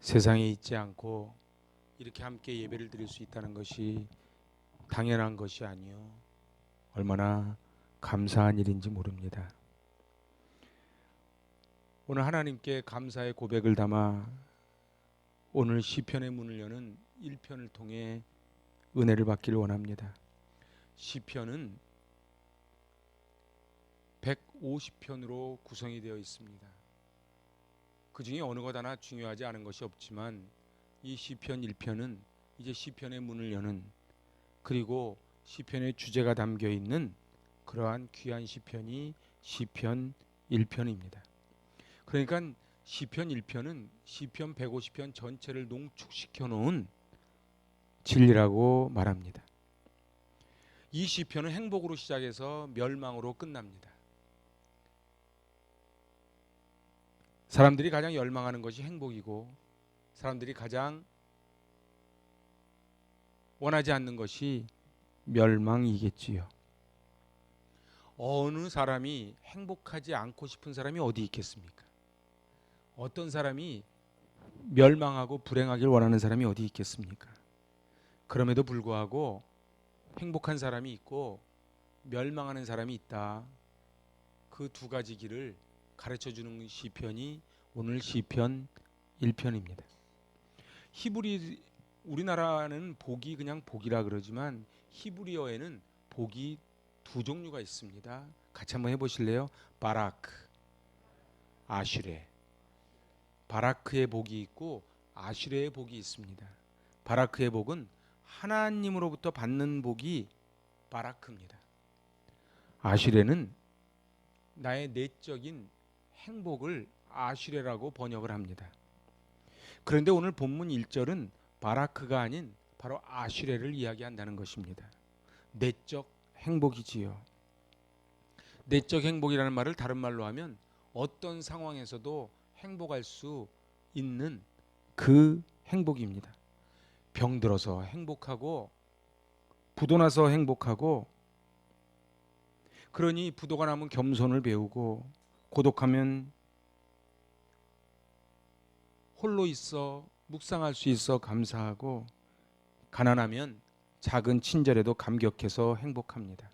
세상에 있지 않고 이렇게 함께 예배를 드릴 수 있다는 것이 당연한 것이 아니요. 얼마나 감사한 일인지 모릅니다. 오늘 하나님께 감사의 고백을 담아 오늘 시편의 문을 여는 1편을 통해 은혜를 받기를 원합니다. 시편은 150편으로 구성이 되어 있습니다. 그 중에 어느 것 하나 중요하지 않은 것이 없지만 이 시편 1편은 이제 시편의 문을 여는 그리고 시편의 주제가 담겨 있는 그러한 귀한 시편이 시편 1편입니다. 그러니까 시편 1편은 시편 150편 전체를 농축시켜 놓은 진리라고 말합니다. 이 시편은 행복으로 시작해서 멸망으로 끝납니다. 사람들이 가장 열망하는 것이 행복이고 사람들이 가장 원하지 않는 것이 멸망이겠지요. 어느 사람이 행복하지 않고 싶은 사람이 어디 있겠습니까? 어떤 사람이 멸망하고 불행하길 원하는 사람이 어디 있겠습니까? 그럼에도 불구하고 행복한 사람이 있고 멸망하는 사람이 있다. 그 두 가지 길을 가르쳐 주는 시편이 오늘 시편 1편입니다. 히브리 우리나라는 복이 그냥 복이라 그러지만 히브리어에는 복이 두 종류가 있습니다. 같이 한번 해 보실래요? 바라크, 아슈레. 바라크의 복이 있고 아슈레의 복이 있습니다. 바라크의 복은 하나님으로부터 받는 복이 바라크입니다. 아슈레는 나의 내적인 행복을 아슈레라고 번역을 합니다. 그런데 오늘 본문 1절은 바라크가 아닌 바로 아슈레를 이야기한다는 것입니다. 내적 행복이지요. 내적 행복이라는 말을 다른 말로 하면 어떤 상황에서도 행복할 수 있는 그 행복입니다. 병들어서 행복하고 부도 나서 행복하고 그러니 부도가 나면 겸손을 배우고 고독하면 홀로 있어 묵상할 수 있어 감사하고 가난하면 작은 친절에도 감격해서 행복합니다.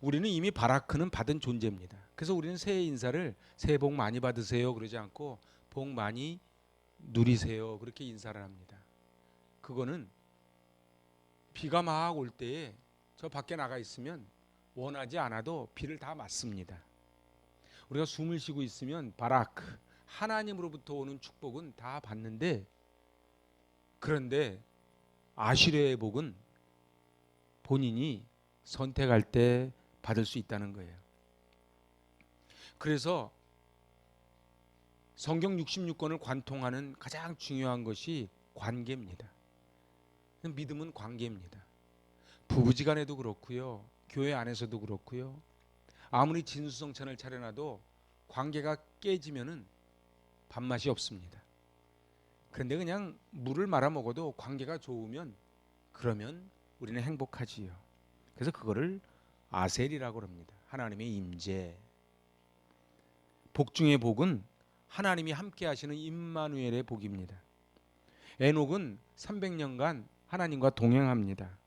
우리는 이미 바라크는 받은 존재입니다. 그래서 우리는 새해 인사를 새해 복 많이 받으세요 그러지 않고 복 많이 누리세요 그렇게 인사를 합니다. 그거는 비가 막 올 때에 저 밖에 나가 있으면 원하지 않아도 비를 다 맞습니다. 우리가 숨을 쉬고 있으면 바라크 하나님으로부터 오는 축복은 다 받는데 그런데 아시레의 복은 본인이 선택할 때 받을 수 있다는 거예요. 그래서 성경 66권을 관통하는 가장 중요한 것이 관계입니다. 믿음은 관계입니다. 부부지간에도 그렇고요. 교회 안에서도 그렇고요. 아무리 진수성찬을 차려놔도 관계가 깨지면은 밥맛이 없습니다. 그런데 그냥 물을 말아 먹어도 관계가 좋으면 그러면 우리는 행복하지요. 그래서 그거를 아셀이라고 합니다. 하나님의 임재. 복 중의 복은 하나님이 함께 하시는 임마누엘의 복입니다. 에녹은 300년간 하나님과 동행합니다.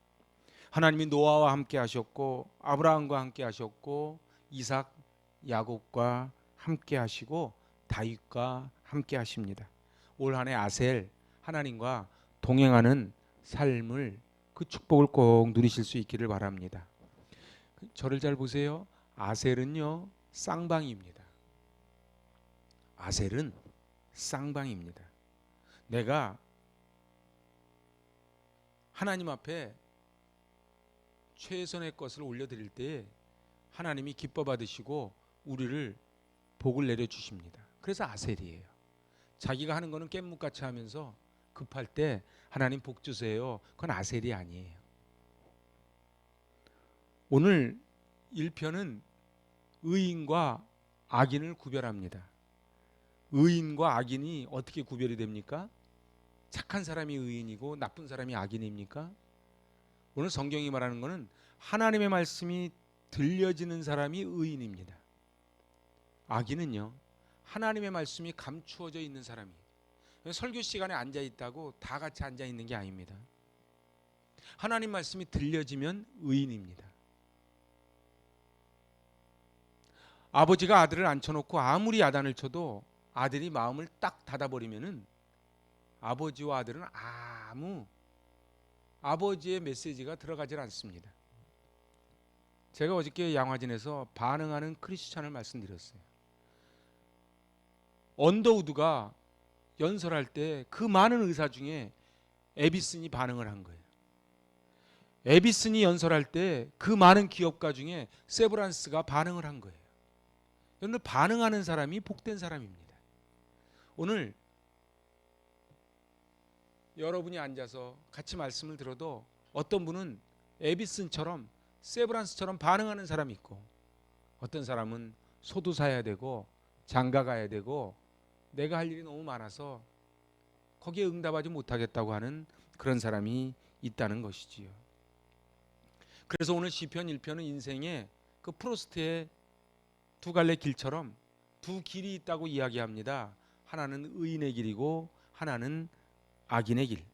하나님이 노아와 함께 하셨고 아브라함과 함께 하셨고 이삭, 야곱과 함께 하시고 다윗과 함께 하십니다. 올 한해 아셀 하나님과 동행하는 삶을 그 축복을 꼭 누리실 수 있기를 바랍니다. 저를 잘 보세요. 아셀은요 쌍방입니다. 아셀은 쌍방입니다. 내가 하나님 앞에 최선의 것을 올려드릴 때에 하나님이 기뻐 받으시고 우리를 복을 내려 주십니다. 그래서 아셀이에요. 자기가 하는 거는 깻묵같이 하면서 급할 때 하나님 복 주세요. 그건 아셀이 아니에요. 오늘 1편은 의인과 악인을 구별합니다. 의인과 악인이 어떻게 구별이 됩니까? 착한 사람이 의인이고 나쁜 사람이 악인입니까? 오늘 성경이 말하는 것은 하나님의 말씀이 들려지는 사람이 의인입니다. 악인은요. 하나님의 말씀이 감추어져 있는 사람이 설교 시간에 앉아 있다고 다 같이 앉아 있는 게 아닙니다. 하나님 말씀이 들려지면 의인입니다. 아버지가 아들을 앉혀놓고 아무리 야단을 쳐도 아들이 마음을 딱 닫아버리면은 아버지와 아들은 아무 아버지의 메시지가 들어가질 않습니다. 제가 어저께 양화진에서 반응하는 크리스찬을 말씀드렸어요. 언더우드가 연설할 때 그 많은 의사 중에 에비슨이 반응을 한 거예요. 에비슨이 연설할 때 그 많은 기업가 중에 세브란스가 반응을 한 거예요. 여러분 반응하는 사람이 복된 사람입니다. 오늘 여러분이 앉아서 같이 말씀을 들어도 어떤 분은 에비슨처럼 세브란스처럼 반응하는 사람이 있고 어떤 사람은 소도 사야 되고 장가 가야 되고 내가 할 일이 너무 많아서 거기에 응답하지 못하겠다고 하는 그런 사람이 있다는 것이지요. 그래서 오늘 시편 1편은 인생의 그 프로스트의 두 갈래 길처럼 두 길이 있다고 이야기합니다. 하나는 의인의 길이고 하나는 악인의 길.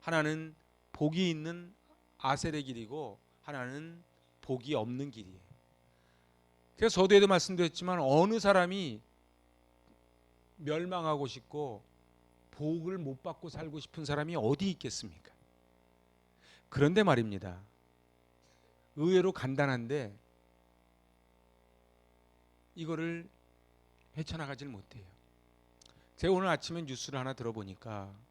하나는 복이 있는 아셀의 길이고 하나는 복이 없는 길이에요. 그래서 저도에도 말씀드렸지만 어느 사람이 멸망하고 싶고 복을 못 받고 살고 싶은 사람이 어디 있겠습니까? 그런데 말입니다. 의외로 간단한데 이거를 헤쳐나가질 못해요. 제가 오늘 아침에 뉴스를 하나 들어보니까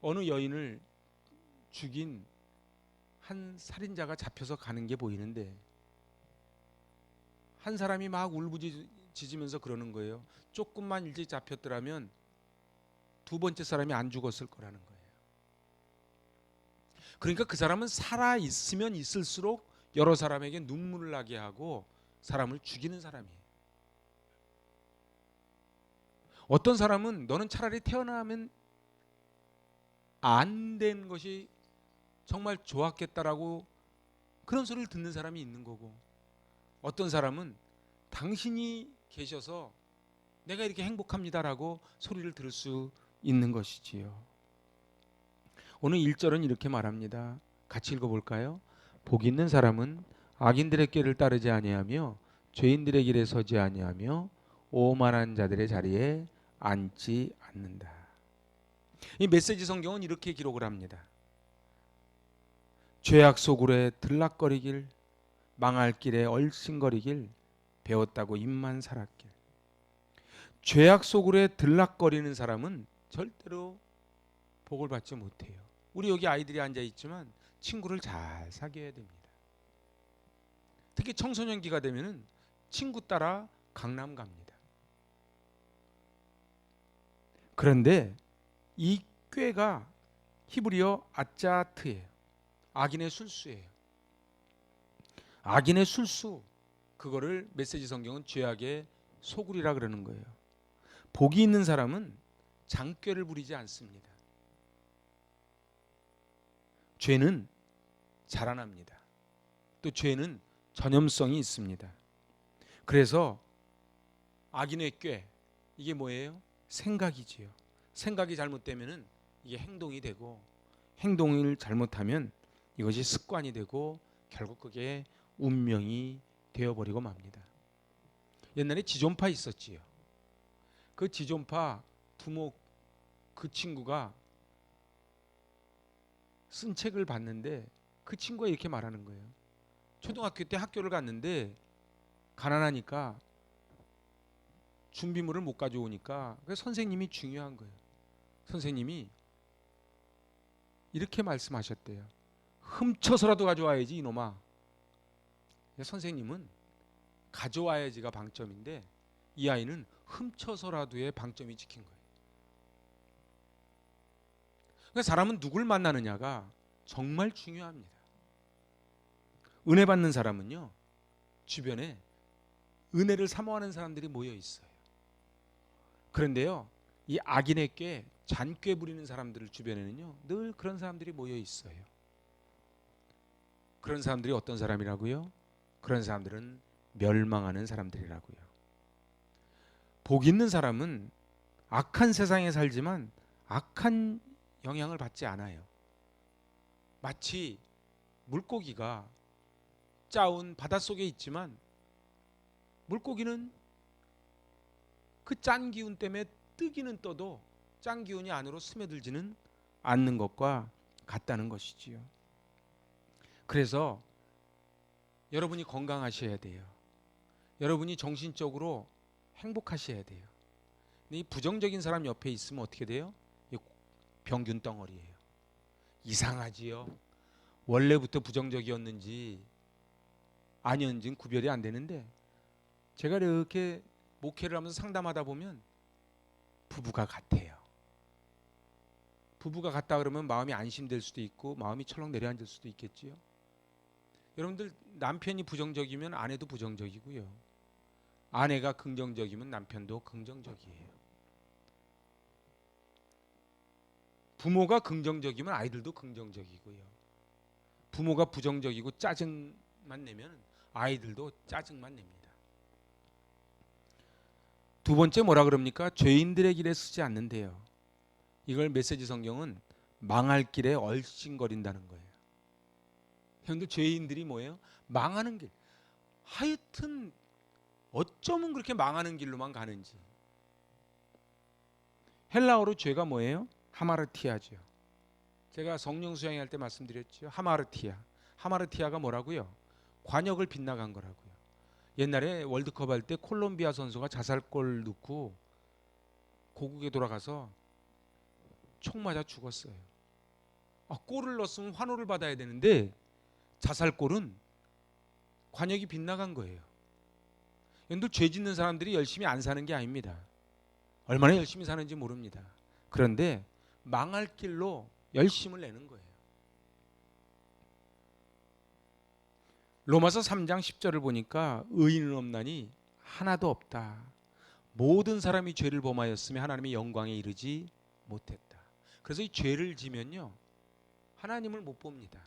어느 여인을 죽인 한 살인자가 잡혀서 가는 게 보이는데 한 사람이 막 울부짖으면서 그러는 거예요. 조금만 일찍 잡혔더라면 두 번째 사람이 안 죽었을 거라는 거예요. 그러니까 그 사람은 살아 있으면 있을수록 여러 사람에게 눈물을 나게 하고 사람을 죽이는 사람이에요. 어떤 사람은 너는 차라리 태어나면 안 된 것이 정말 좋았겠다라고 그런 소리를 듣는 사람이 있는 거고 어떤 사람은 당신이 계셔서 내가 이렇게 행복합니다라고 소리를 들을 수 있는 것이지요. 오늘 1절은 이렇게 말합니다. 같이 읽어 볼까요? 복 있는 사람은 악인들의 길을 따르지 아니하며 죄인들의 길에 서지 아니하며 오만한 자들의 자리에 앉지 않는다. 이 메시지 성경은 이렇게 기록을 합니다. 죄악 속으로 들락거리길 망할 길에 얼씬거리길 배웠다고 입만 살았길. 죄악 속으로 들락거리는 사람은 절대로 복을 받지 못해요. 우리 여기 아이들이 앉아 있지만 친구를 잘 사귀어야 됩니다. 특히 청소년기가 되면은 친구 따라 강남 갑니다. 그런데 이 꾀가 히브리어 아짜트예요. 악인의 술수예요. 악인의 술수 그거를 메시지 성경은 죄악의 소굴이라 그러는 거예요. 복이 있는 사람은 장꾀를 부리지 않습니다. 죄는 자라납니다. 또 죄는 전염성이 있습니다. 그래서 악인의 꾀 이게 뭐예요? 생각이지요. 생각이 잘못되면은 이게 행동이 되고 행동을 잘못하면 이것이 습관이 되고 결국 그게 운명이 되어버리고 맙니다. 옛날에 지존파 있었지요. 그 지존파 두목 그 친구가 쓴 책을 봤는데 그 친구가 이렇게 말하는 거예요. 초등학교 때 학교를 갔는데 가난하니까 준비물을 못 가져오니까 그 선생님이 중요한 거예요. 선생님이 이렇게 말씀하셨대요. 훔쳐서라도 가져와야지 이놈아. 선생님은 가져와야지가 방점인데 이 아이는 훔쳐서라도의 방점이 찍힌 거예요. 그러니까 사람은 누굴 만나느냐가 정말 중요합니다. 은혜 받는 사람은요 주변에 은혜를 사모하는 사람들이 모여 있어요. 그런데요 이 악인의 꾀 잔꾀 부리는 사람들 주변에는요 늘 그런 사람들이 모여 있어요. 그런 사람들이 어떤 사람이라고요? 그런 사람들은 멸망하는 사람들이라고요. 복 있는 사람은 악한 세상에 살지만 악한 영향을 받지 않아요. 마치 물고기가 짜온 바닷속에 있지만 물고기는 그 짠 기운 때문에 뜨기는 떠도 짠 기운이 안으로 스며들지는 않는 것과 같다는 것이지요. 그래서 여러분이 건강하셔야 돼요. 여러분이 정신적으로 행복하셔야 돼요. 이 부정적인 사람 옆에 있으면 어떻게 돼요? 이 병균 덩어리예요. 이상하지요. 원래부터 부정적이었는지 아니었는지는 구별이 안 되는데 제가 이렇게 목회를 하면서 상담하다 보면 부부가 같아요. 부부가 같다 그러면 마음이 안심될 수도 있고 마음이 철렁 내려앉을 수도 있겠지요. 여러분들 남편이 부정적이면 아내도 부정적이고요. 아내가 긍정적이면 남편도 긍정적이에요. 부모가 긍정적이면 아이들도 긍정적이고요. 부모가 부정적이고 짜증만 내면 아이들도 짜증만 냅니다. 두 번째 뭐라 그럽니까? 죄인들의 길에 쓰지 않는데요. 이걸 메시지 성경은 망할 길에 얼씬거린다는 거예요. 형들 죄인들이 뭐예요? 망하는 길. 하여튼 어쩌면 그렇게 망하는 길로만 가는지. 헬라어로 죄가 뭐예요? 하마르티아죠. 제가 성령 수양할 때 말씀드렸죠. 하마르티아. 하마르티아가 뭐라고요? 관역을 빗나간 거라고요. 옛날에 월드컵 할 때 콜롬비아 선수가 자살골 넣고 고국에 돌아가서 총 맞아 죽었어요. 아, 골을 넣었으면 환호를 받아야 되는데 자살골은 관역이 빗나간 거예요. 여러분들 죄 짓는 사람들이 열심히 안 사는 게 아닙니다. 얼마나 열심히 사는지 모릅니다. 그런데 망할 길로 열심을 내는 거예요. 로마서 3장 10절을 보니까 의인은 없나니 하나도 없다. 모든 사람이 죄를 범하였으며 하나님의 영광에 이르지 못했다. 그래서 이 죄를 지면요. 하나님을 못 봅니다.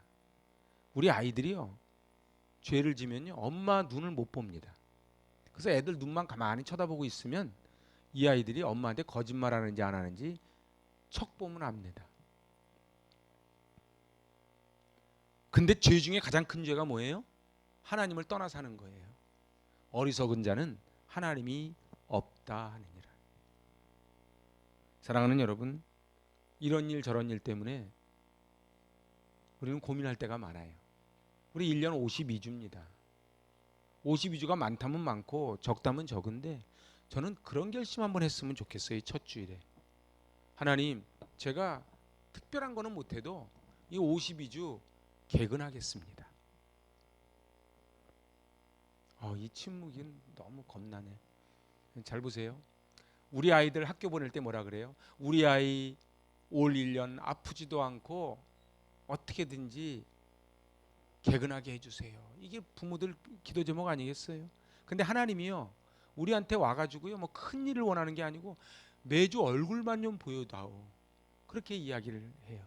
우리 아이들이요. 죄를 지면요. 엄마 눈을 못 봅니다. 그래서 애들 눈만 가만히 쳐다보고 있으면 이 아이들이 엄마한테 거짓말 하는지 안 하는지 척 보면 압니다. 근데 죄 중에 가장 큰 죄가 뭐예요? 하나님을 떠나 사는 거예요. 어리석은 자는 하나님이 없다 하느니라. 사랑하는 여러분, 이런 일 저런 일 때문에 우리는 고민할 때가 많아요. 우리 1년 52주입니다. 52주가 많다면 많고 적다면 적은데 저는 그런 결심 한번 했으면 좋겠어요. 이첫 주일에. 하나님, 제가 특별한 거는 못해도 이 52주 개근하겠습니다. 어, 이 침묵이 너무 겁나네. 잘 보세요. 우리 아이들 학교 보낼 때 뭐라 그래요? 우리 아이 올 1년 아프지도 않고 어떻게든지 개근하게 해주세요. 이게 부모들 기도 제목 아니겠어요? 근데 하나님이요 우리한테 와가지고요 뭐 큰 일을 원하는 게 아니고 매주 얼굴만 좀 보여다오 그렇게 이야기를 해요.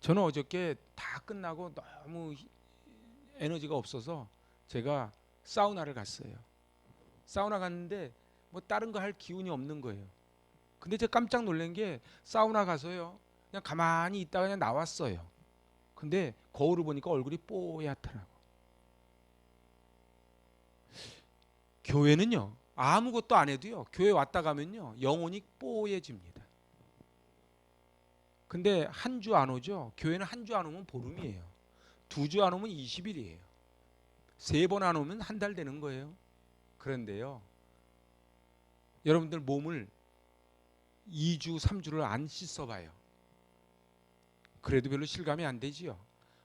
저는 어저께 다 끝나고 너무 에너지가 없어서 제가 사우나를 갔어요. 사우나 갔는데 뭐 다른 거 할 기운이 없는 거예요. 근데 제가 깜짝 놀란 게 사우나 가서요. 그냥 가만히 있다가 그냥 나왔어요. 근데 거울을 보니까 얼굴이 뽀얗더라고. 교회는요. 아무것도 안 해도요. 교회 왔다 가면요. 영혼이 뽀얘집니다. 근데 한 주 안 오죠. 교회는 한 주 안 오면 보름이에요. 두 주 안 오면 20일이에요. 세 번 안 오면 한 달 되는 거예요. 그런데요. 여러분들 몸을 2주, 3주를 안 씻어 봐요. 그래도 별로 실감이 안 되지요.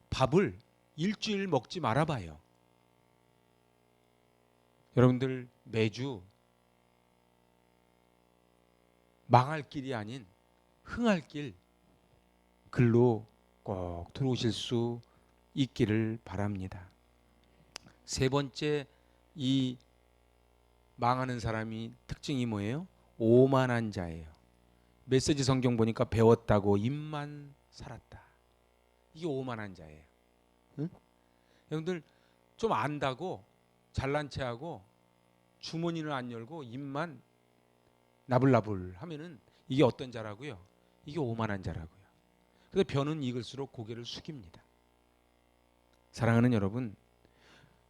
밥을 일주일 먹지 말아 봐요. 여러분들 매주 망할 길이 아닌 흥할 길 글로 꼭 들어오실 수 있기를 바랍니다. 세 번째 이 망하는 사람이 특징이 뭐예요? 오만한 자예요. 메시지 성경 보니까 배웠다고 입만 살았다. 이게 오만한 자예요. 응? 여러분들 좀 안다고 잘난 체하고 주머니는 안 열고 입만 나불나불 하면은 이게 어떤 자라고요? 이게 오만한 자라고요. 근데 변은 익을수록 고개를 숙입니다. 사랑하는 여러분,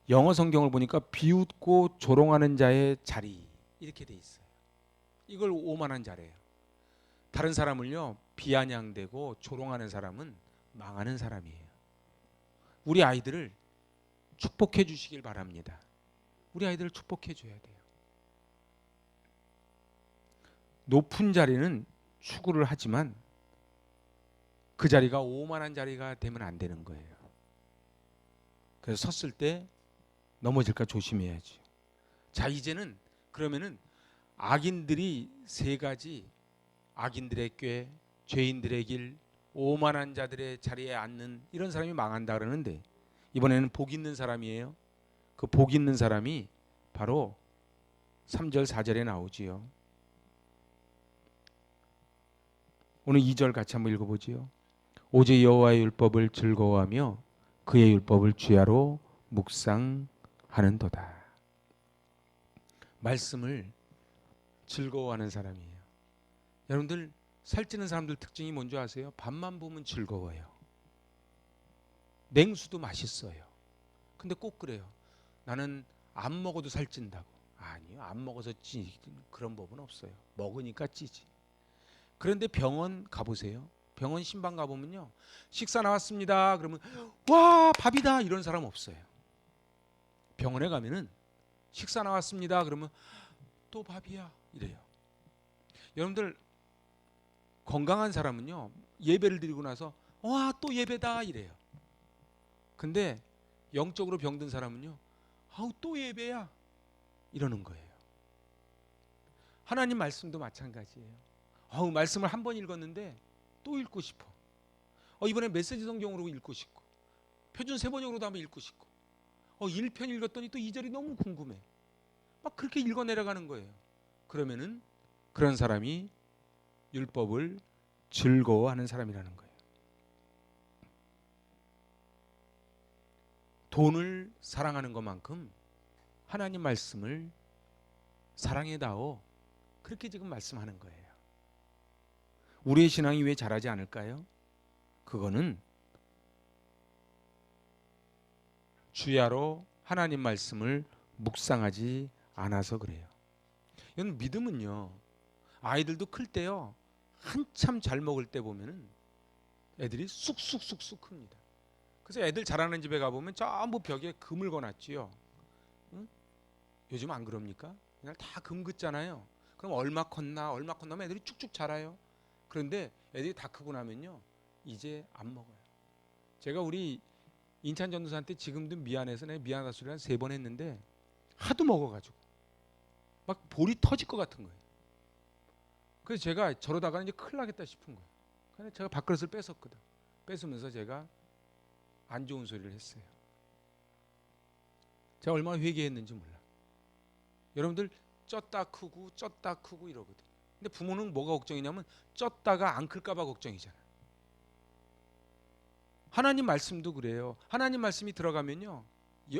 영어 성경을 보니까 비웃고 조롱하는 자의 자리 이렇게 돼 있어요. 이걸 오만한 자래요. 다른 사람을요 비아냥대고 조롱하는 사람은 망하는 사람이에요. 우리 아이들을 축복해 주시길 바랍니다. 우리 아이들을 축복해 줘야 돼요. 높은 자리는 추구를 하지만 그 자리가 오만한 자리가 되면 안 되는 거예요. 그래서 섰을 때 넘어질까 조심해야지. 자 이제는 그러면은 악인들이 세 가지 악인들의 꾀, 죄인들의 길, 오만한 자들의 자리에 앉는 이런 사람이 망한다 그러는데 이번에는 복 있는 사람이에요. 그 복 있는 사람이 바로 3절 4절에 나오지요. 오늘 2절 같이 한번 읽어 보지요. 오직 여호와의 율법을 즐거워하며 그의 율법을 주야로 묵상하는도다. 말씀을 즐거워하는 사람이에요. 여러분들 살찌는 사람들 특징이 뭔지 아세요? 밥만 보면 즐거워요. 냉수도 맛있어요. 근데 꼭 그래요. 나는 안 먹어도 살찐다고. 아니요. 안 먹어서 찌 그런 법은 없어요. 먹으니까 찌지. 그런데 병원 가보세요. 병원 신방 가보면요. 식사 나왔습니다. 그러면 와 밥이다 이런 사람 없어요. 병원에 가면은 식사 나왔습니다. 그러면 또 밥이야 이래요. 여러분들 건강한 사람은요 예배를 드리고 나서 와 또 예배다 이래요. 근데 영적으로 병든 사람은요 아우 또 예배야 이러는 거예요. 하나님 말씀도 마찬가지예요. 아우 말씀을 한 번 읽었는데 또 읽고 싶어. 어, 이번에 메시지 성경으로 읽고 싶고 표준 세번역으로도 한번 읽고 싶고 어, 1편 읽었더니 또 2절이 너무 궁금해. 막 그렇게 읽어 내려가는 거예요. 그러면은 그런 사람이 율법을 즐거워하는 사람이라는 거예요. 돈을 사랑하는 것만큼 하나님 말씀을 사랑해다오 그렇게 지금 말씀하는 거예요. 우리의 신앙이 왜 자라지 않을까요? 그거는 주야로 하나님 말씀을 묵상하지 않아서 그래요. 이건 믿음은요. 아이들도 클 때요. 한참 잘 먹을 때 보면은 애들이 쑥쑥쑥쑥 큽니다. 그래서 애들 자라는 집에 가 보면 전부 벽에 금을 거놨지요. 응? 요즘 안 그럽니까? 그날 다금 긋잖아요. 그럼 얼마 컸나 얼마 컸나면 애들이 쭉쭉 자라요. 그런데 애들이 다 크고 나면요 이제 안 먹어요. 제가 우리 인찬 전도사한테 지금도 미안해서 내가 미안하다 소리 한세 번 했는데 하도 먹어가지고 막 볼이 터질 것 같은 거예요. 그래서 제가 저러다가 이제 큰일 나겠다 싶은 거예요. 그래서 제가 밥그릇을 뺏었거든. 뺏으면서 제가 안 좋은 소리를 했어요. 제가 얼마나 회개했는지 몰라. 여러분들 쪘다 크고 쪘다 크고 이러거든. 근데 부모는 뭐가 걱정이냐면 쪘다가 안 클까봐 걱정이잖아. 하나님 말씀도 그래요. 하나님 말씀이 들어가면요 여,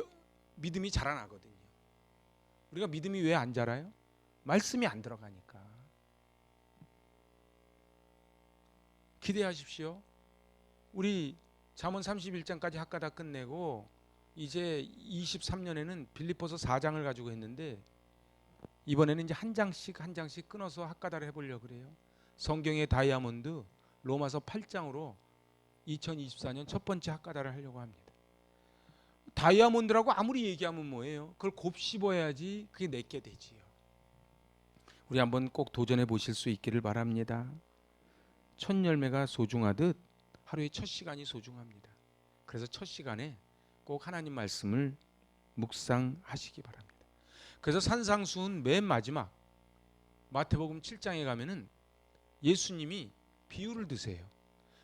믿음이 자라나거든요. 우리가 믿음이 왜 안 자라요? 말씀이 안 들어가니까. 기대하십시오. 우리 잠언 31장까지 학과 다 끝내고 이제 23년에는 빌립보서 4장을 가지고 했는데 이번에는 이제 한 장씩 한 장씩 끊어서 학과다를 해보려 고 그래요. 성경의 다이아몬드 로마서 8장으로 2024년 첫 번째 학과다를 하려고 합니다. 다이아몬드라고 아무리 얘기하면 뭐예요? 그걸 곱씹어야지 그게 내게 되지요. 우리 한번 꼭 도전해 보실 수 있기를 바랍니다. 첫 열매가 소중하듯 하루의 첫 시간이 소중합니다. 그래서 첫 시간에 꼭 하나님 말씀을 묵상하시기 바랍니다. 그래서 산상수훈 맨 마지막 마태복음 7장에 가면은 예수님이 비유를 드세요.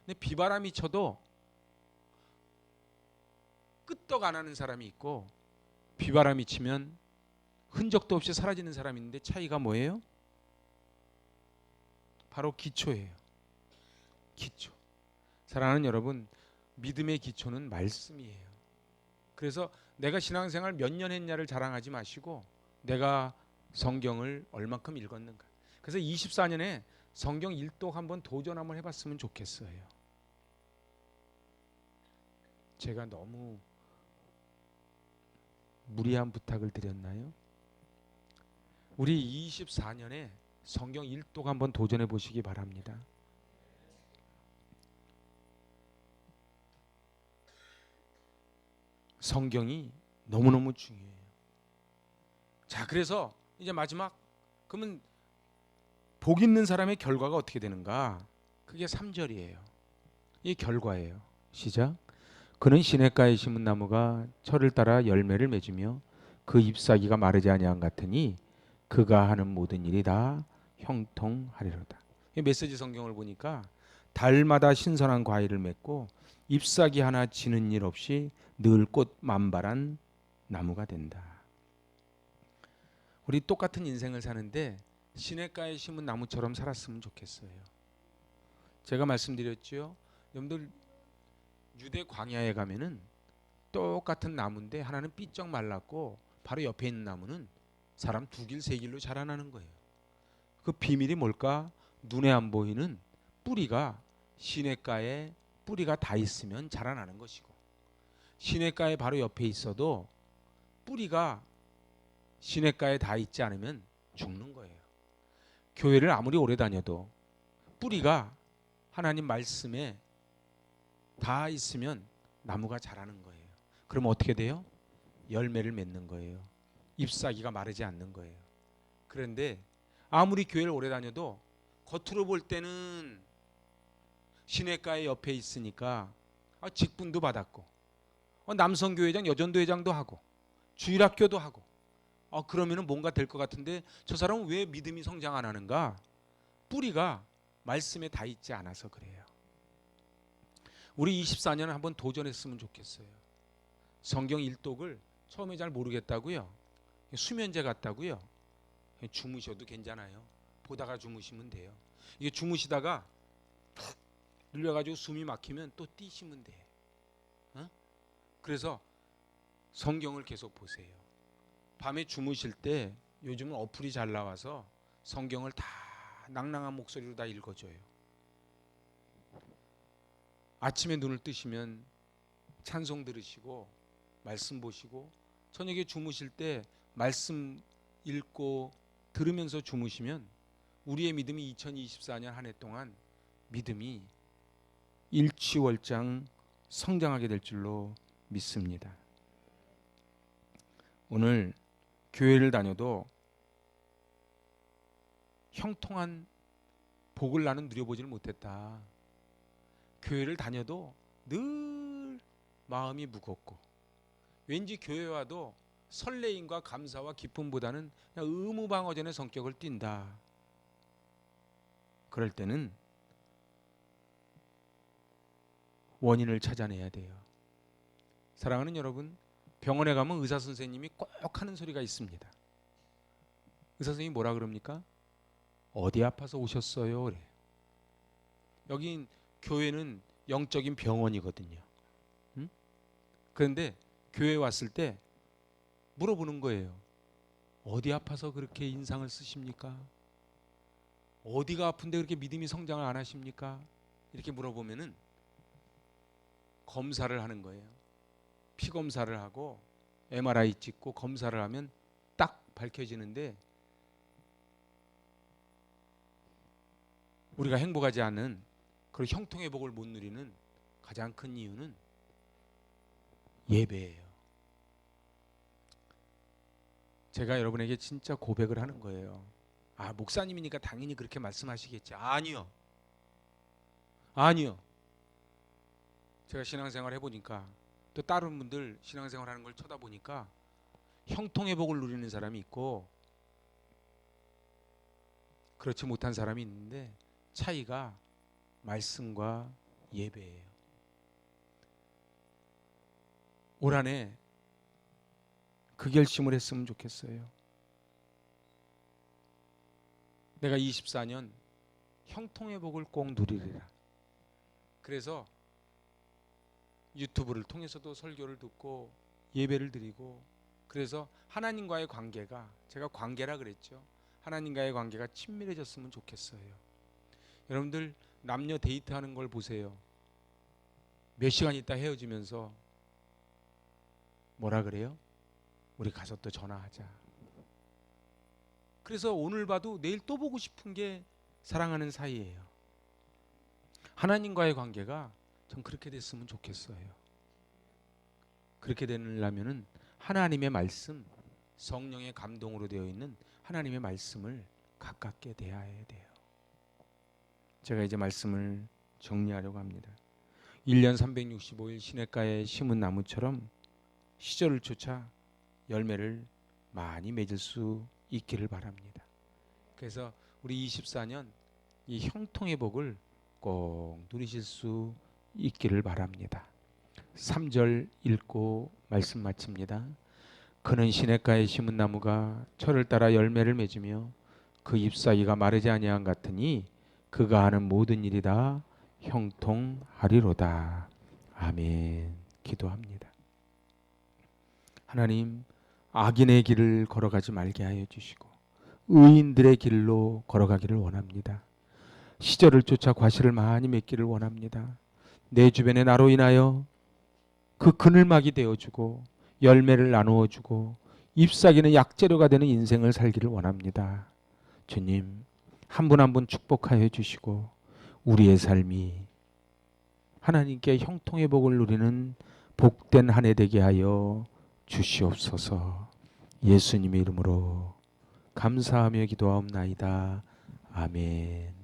근데 비바람이 쳐도 끄떡 안 하는 사람이 있고 비바람이 치면 흔적도 없이 사라지는 사람이 있는데 차이가 뭐예요? 바로 기초예요. 기초. 사랑하는 여러분, 믿음의 기초는 말씀이에요. 그래서 내가 신앙생활 몇 년 했냐를 자랑하지 마시고 내가 성경을 얼만큼 읽었는가. 그래서 24년에 성경 일독 한번 도전 한번 해봤으면 좋겠어요. 제가 너무 무리한 부탁을 드렸나요? 우리 24년에 성경 일독 한번 도전해 보시기 바랍니다. 성경이 너무너무 중요해요. 자, 그래서 이제 마지막 그러면 복 있는 사람의 결과가 어떻게 되는가? 그게 3절이에요. 이 결과예요. 시작. 그는 시냇가에 심은 나무가 철을 따라 열매를 맺으며 그 잎사귀가 마르지 아니한 같으니 그가 하는 모든 일이 다 형통하리로다. 이 메시지 성경을 보니까 달마다 신선한 과일을 맺고 잎사귀 하나 지는 일 없이 늘 꽃 만발한 나무가 된다. 우리 똑같은 인생을 사는데 시냇가에 심은 나무처럼 살았으면 좋겠어요. 제가 말씀드렸죠. 여러분들 유대 광야에 가면은 똑같은 나무인데 하나는 삐쩍 말랐고 바로 옆에 있는 나무는 사람 두 길 세 길로 자라나는 거예요. 그 비밀이 뭘까? 눈에 안 보이는 뿌리가 시냇가에 뿌리가 다 있으면 자라나는 것이고 시냇가에 바로 옆에 있어도 뿌리가 시냇가에 다 있지 않으면 죽는 거예요. 교회를 아무리 오래 다녀도 뿌리가 하나님 말씀에 다 있으면 나무가 자라는 거예요. 그럼 어떻게 돼요? 열매를 맺는 거예요. 잎사귀가 마르지 않는 거예요. 그런데 아무리 교회를 오래 다녀도 겉으로 볼 때는 시내가에 옆에 있으니까 아, 직분도 받았고 어, 남성교회장, 여전도회장도 하고 주일학교도 하고 아, 그러면은 뭔가 될 것 같은데 저 사람은 왜 믿음이 성장 안 하는가? 뿌리가 말씀에 다 있지 않아서 그래요. 우리 24년은 한번 도전했으면 좋겠어요. 성경 일독을 처음에 잘 모르겠다고요. 수면제 같다고요. 주무셔도 괜찮아요. 보다가 주무시면 돼요. 이게 주무시다가 푹 눌려가지고 숨이 막히면 또 뛰시면 돼. 어? 그래서 성경을 계속 보세요. 밤에 주무실 때 요즘은 어플이 잘 나와서 성경을 다 낭낭한 목소리로 다 읽어줘요. 아침에 눈을 뜨시면 찬송 들으시고 말씀 보시고 저녁에 주무실 때 말씀 읽고 들으면서 주무시면 우리의 믿음이 2024년 한 해 동안 믿음이 일취월장 성장하게 될 줄로 믿습니다. 오늘 교회를 다녀도 형통한 복을 나는 누려보지를 못했다. 교회를 다녀도 늘 마음이 무겁고 왠지 교회 와도 설레임과 감사와 기쁨보다는 의무방어전의 성격을 띈다. 그럴 때는 원인을 찾아내야 돼요. 사랑하는 여러분, 병원에 가면 의사 선생님이 꼭 하는 소리가 있습니다. 의사 선생님이 뭐라 그럽니까? 어디 아파서 오셨어요? 그래. 여긴 교회는 영적인 병원이거든요. 응? 그런데 교회 왔을 때 물어보는 거예요. 어디 아파서 그렇게 인상을 쓰십니까? 어디가 아픈데 그렇게 믿음이 성장을 안 하십니까? 이렇게 물어보면은 검사를 하는 거예요. 피 검사를 하고 MRI 찍고 검사를 하면 딱 밝혀지는데 우리가 행복하지 않은 그런 형통의 복을 못 누리는 가장 큰 이유는 예배예요. 제가 여러분에게 진짜 고백을 하는 거예요. 아, 목사님이니까 당연히 그렇게 말씀하시겠지. 아니요. 아니요. 제가 신앙생활 해보니까 또 다른 분들 신앙생활 하는 걸 쳐다보니까 형통의 복을 누리는 사람이 있고 그렇지 못한 사람이 있는데 차이가 말씀과 예배예요. 올 한해 그 결심을 했으면 좋겠어요. 내가 24년 형통의 복을 꼭 누리리라. 그래서 유튜브를 통해서도 설교를 듣고 예배를 드리고 그래서 하나님과의 관계가 제가 관계라 그랬죠. 하나님과의 관계가 친밀해졌으면 좋겠어요. 여러분들 남녀 데이트하는 걸 보세요. 몇 시간 있다 헤어지면서 뭐라 그래요? 우리 가서 또 전화하자. 그래서 오늘 봐도 내일 또 보고 싶은 게 사랑하는 사이예요. 하나님과의 관계가 전 그렇게 됐으면 좋겠어요. 그렇게 되려면은 하나님의 말씀, 성령의 감동으로 되어 있는 하나님의 말씀을 가깝게 대해야 돼요. 제가 이제 말씀을 정리하려고 합니다. 1년 365일 시냇가에 심은 나무처럼 시절을 쫓아 열매를 많이 맺을 수 있기를 바랍니다. 그래서 우리 24년 이 형통의 복을 꼭 누리실 수 있기를 바랍니다. 3절 읽고 말씀 마칩니다. 그는 시냇가에 심은 나무가 철을 따라 열매를 맺으며 그 잎사귀가 마르지 아니한 같으니 그가 하는 모든 일이 다 형통하리로다. 아멘. 기도합니다. 하나님 악인의 길을 걸어가지 말게 하여 주시고 의인들의 길로 걸어가기를 원합니다. 시절을 쫓아 과실을 많이 맺기를 원합니다. 내 주변에 나로 인하여 그 그늘막이 되어주고 열매를 나누어 주고 잎사귀는 약재료가 되는 인생을 살기를 원합니다. 주님, 한 분 한 분 축복하여 주시고 우리의 삶이 하나님께 형통의 복을 누리는 복된 한 해 되게 하여 주시옵소서. 예수님의 이름으로 감사하며 기도하옵나이다. 아멘.